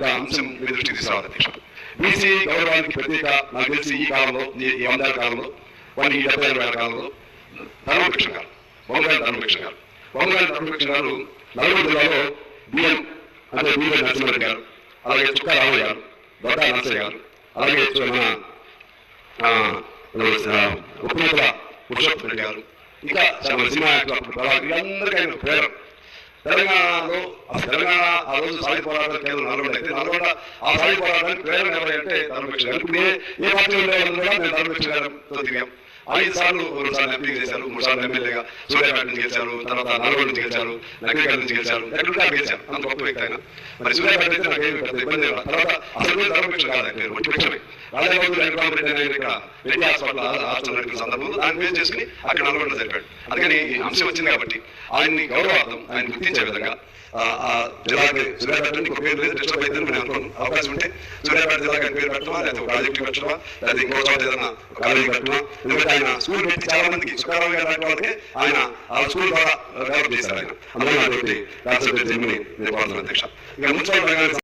ఒక అంశం మీ దృష్టికి తీసుకురావాలి. అధ్యక్ష బీసీ గౌరవానికి ప్రత్యేక నాకు తెలిసి ఈ కాలంలో ఈ వందల కాలంలో వాళ్ళు ఈ డెబ్బై ఎనభై కాలంలో ధర్మభిక్ష గారు వంగగాలి ధర్మభిక్ష గారు వంగగాలి ధర్మభిక్ష గారు నల్గొండ జిల్లాలో బిఎం అంటే బిఎం నరసింహారెడ్డి గారు అలాగే చుక్క రామయ్య గారు దొడ్డ నరసయ్య గారు అలాగే మన ఉపనేతల పురుషోత్తమ రెడ్డి గారు ఇంకా సినిమా ప్రభావం అప్పుడు ఆయన ప్రేరణ తెలంగాణలో ఆ తెలంగాణ ఆ రోజు సాయి పోరాటం కేంద్రం నల్గొండ అయితే నల్గొండ ఆ సాయి పోరాటానికి ప్రేరణ ఎవరంటే ధర్మభిక్ష గారు ఇప్పుడు ఏ పార్టీ ఉండేవాళ్ళు కూడా మేము ధర్మభిక్ష గారితో తిరిగాం ఐదు సార్లు రెండు సార్లు ఎంపీ చేశారు మూడు సార్లు ఎమ్మెల్యేగా సూర్యాపేట నుంచి గెలిచారు తర్వాత నల్గొండ నుంచి గెలిచారు నగరికల్ నుంచి గెలిచారు ఎక్కడ గెలిచారు. అంత గొప్ప వ్యక్తి ఆయన. మరి సూర్యాపేట అయితే నాకు ఏమి పెద్ద ఇబ్బంది తర్వాత అసలు కూడా ధర్మభిక్ష కాదు పేరు ఒట్టి భిక్షమే వెంకటరామరెడ్డి రెడ్డి హాస్పిటల్ హాస్పిటల్ సందర్భంలో దాన్ని బేస్ చేసుకుని అక్కడ నల్గొండ జరిపాడు. అందుకని అంశం వచ్చింది కాబట్టి ఆయన్ని గౌరవార్థం ఆయన గుర్తించే విధంగా జిల్లాకి సూర్యాపేట ఇంకో పేరు లేదు డిస్టర్బ్ అయితే నేను అనుకోను అవకాశం ఉంటే సూర్యాపేట జిల్లాకి ఆయన పేరు పెట్టడమా లేదా ప్రాజెక్టు పెట్టడమా లేదా ఇంకో చోట ఏదైనా కాలేజీ పెట్టడమా ఎందుకంటే ఆయన స్కూల్ పెట్టి చాలా మందికి సుఖారావు గారు లాంటి వాళ్ళకి ఆయన ఆ స్కూల్ ద్వారా డెవలప్ చేశారు ఆయన. అందువల్ల అటువంటి రాష్ట్రపతి జన్మని నేను కోరుతున్నాను అధ్యక్ష. ఇక మున్సిపల్